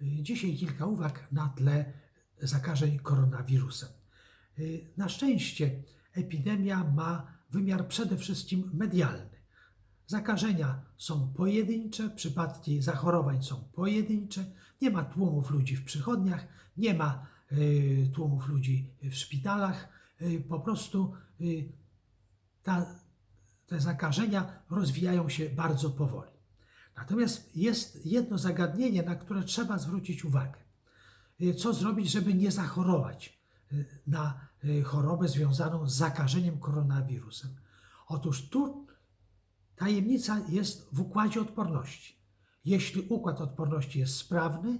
Dzisiaj kilka uwag na tle zakażeń koronawirusem. Na szczęście epidemia ma wymiar przede wszystkim medialny. Zakażenia są pojedyncze, przypadki zachorowań są pojedyncze, nie ma tłumów ludzi w przychodniach, nie ma y, tłumów ludzi w szpitalach, y, po prostu y, ta, te zakażenia rozwijają się bardzo powoli. Natomiast jest jedno zagadnienie, na które trzeba zwrócić uwagę. Y, Co zrobić, żeby nie zachorować y, na y, chorobę związaną z zakażeniem koronawirusem? Otóż tu tajemnica jest w układzie odporności. Jeśli układ odporności jest sprawny,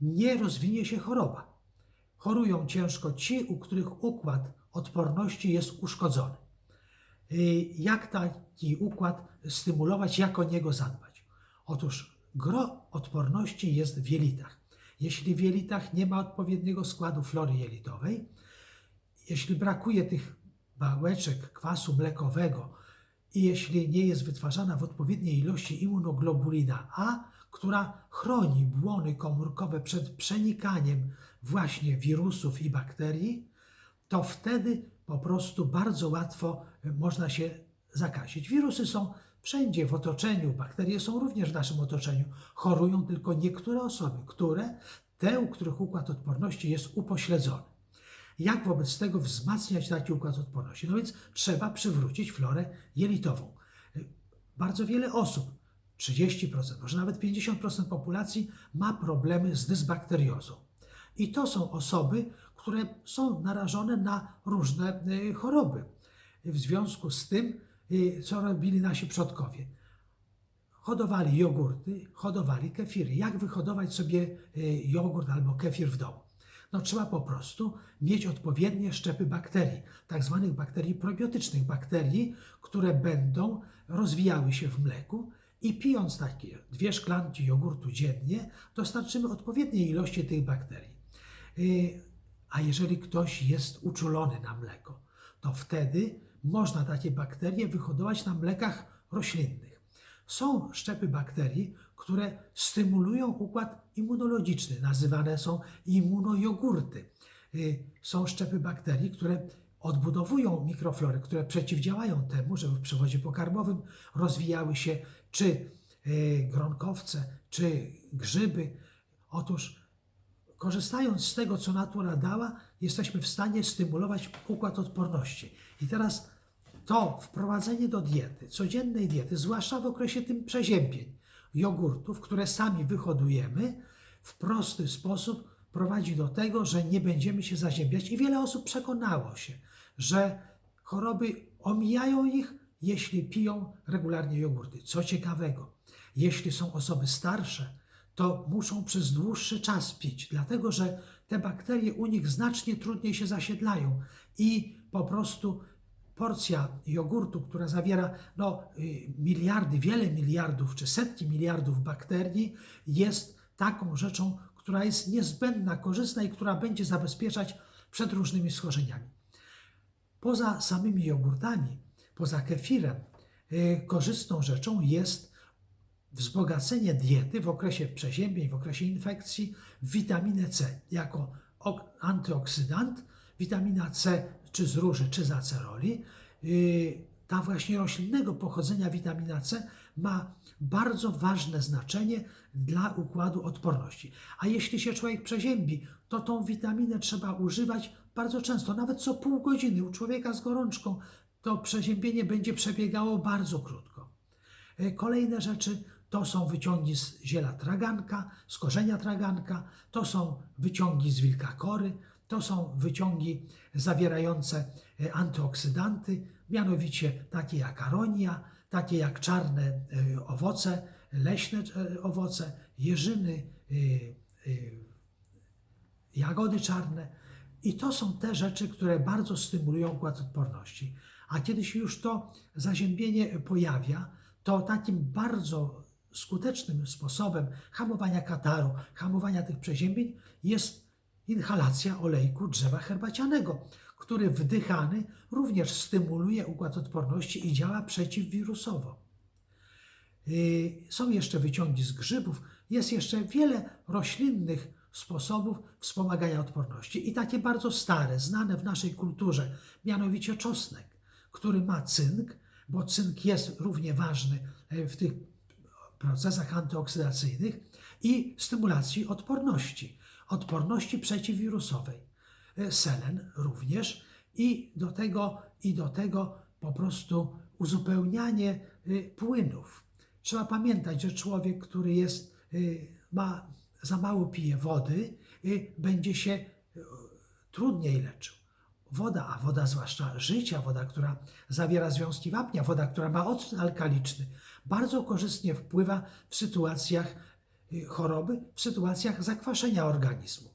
nie rozwinie się choroba. Chorują ciężko ci, u których układ odporności jest uszkodzony. Jak taki układ stymulować, jak o niego zadbać? Otóż gro odporności jest w jelitach. Jeśli w jelitach nie ma odpowiedniego składu flory jelitowej, jeśli brakuje tych bałeczek kwasu mlekowego i jeśli nie jest wytwarzana w odpowiedniej ilości immunoglobulina A, która chroni błony komórkowe przed przenikaniem właśnie wirusów i bakterii, to wtedy po prostu bardzo łatwo można się zakazić. Wirusy są wszędzie w otoczeniu, bakterie są również w naszym otoczeniu. Chorują tylko niektóre osoby, które, te, u których układ odporności jest upośledzony. Jak wobec tego wzmacniać taki układ odporności? No więc trzeba przywrócić florę jelitową. Bardzo wiele osób, 30%, może nawet 50% populacji ma problemy z dysbakteriozą. I to są osoby, które są narażone na różne y, choroby. W związku z tym, co robili nasi przodkowie? Hodowali jogurty, hodowali kefiry. Jak wyhodować sobie y, jogurt albo kefir w domu? No trzeba po prostu mieć odpowiednie szczepy bakterii, tak zwanych bakterii probiotycznych, bakterii, które będą rozwijały się w mleku i pijąc takie dwie szklanki jogurtu dziennie, dostarczymy odpowiedniej ilości tych bakterii. Y, A jeżeli ktoś jest uczulony na mleko, to wtedy można takie bakterie wyhodować na mlekach roślinnych. Są szczepy bakterii, które stymulują układ immunologiczny, nazywane są immunojogurty. Y, Są szczepy bakterii, które odbudowują mikroflorę, które przeciwdziałają temu, żeby w przewodzie pokarmowym rozwijały się czy y, gronkowce, czy grzyby. Otóż korzystając z tego, co natura dała, jesteśmy w stanie stymulować układ odporności. I teraz to wprowadzenie do diety, codziennej diety, zwłaszcza w okresie tym przeziębień, jogurtów, które sami wyhodujemy, w prosty sposób prowadzi do tego, że nie będziemy się zaziębiać. I wiele osób przekonało się, że choroby omijają ich, jeśli piją regularnie jogurty. Co ciekawego, jeśli są osoby starsze, to muszą przez dłuższy czas pić, dlatego że te bakterie u nich znacznie trudniej się zasiedlają i po prostu porcja jogurtu, która zawiera no, y, miliardy, wiele miliardów czy setki miliardów bakterii, jest taką rzeczą, która jest niezbędna, korzystna i która będzie zabezpieczać przed różnymi schorzeniami. Poza samymi jogurtami, poza kefirem, y, korzystną rzeczą jest wzbogacenie diety w okresie przeziębień, w okresie infekcji w witaminę C jako ok- antyoksydant, witamina C czy z róży, czy z aceroli. Yy, Ta właśnie roślinnego pochodzenia witamina C ma bardzo ważne znaczenie dla układu odporności. A jeśli się człowiek przeziębi, to tą witaminę trzeba używać bardzo często, nawet co pół godziny. U człowieka z gorączką to przeziębienie będzie przebiegało bardzo krótko. E, Kolejne rzeczy to są wyciągi z ziela traganka, z korzenia traganka, to są wyciągi z wilkakory, to są wyciągi zawierające e, antyoksydanty, mianowicie takie jak aronia, takie jak czarne e, owoce, leśne e, owoce, jeżyny, jagody czarne. I to są te rzeczy, które bardzo stymulują układ odporności. A kiedy się już to zaziębienie pojawia, to takim bardzo skutecznym sposobem hamowania kataru, hamowania tych przeziębień jest inhalacja olejku drzewa herbacianego, który wdychany również stymuluje układ odporności i działa przeciwwirusowo. Yy, Są jeszcze wyciągi z grzybów. jest jeszcze wiele roślinnych sposobów wspomagania odporności i takie bardzo stare, znane w naszej kulturze, mianowicie czosnek, który ma cynk, bo cynk jest równie ważny e, w tych procesach antyoksydacyjnych i stymulacji odporności, odporności przeciwwirusowej. E, Selen również i do tego, i do tego po prostu uzupełnianie y, płynów. Trzeba pamiętać, że człowiek, który jest, y, ma za mało pije wody, będzie się trudniej leczył. Woda, a woda zwłaszcza życia, woda, która zawiera związki wapnia, woda, która ma ocet alkaliczny, bardzo korzystnie wpływa w sytuacjach choroby, w sytuacjach zakwaszenia organizmu.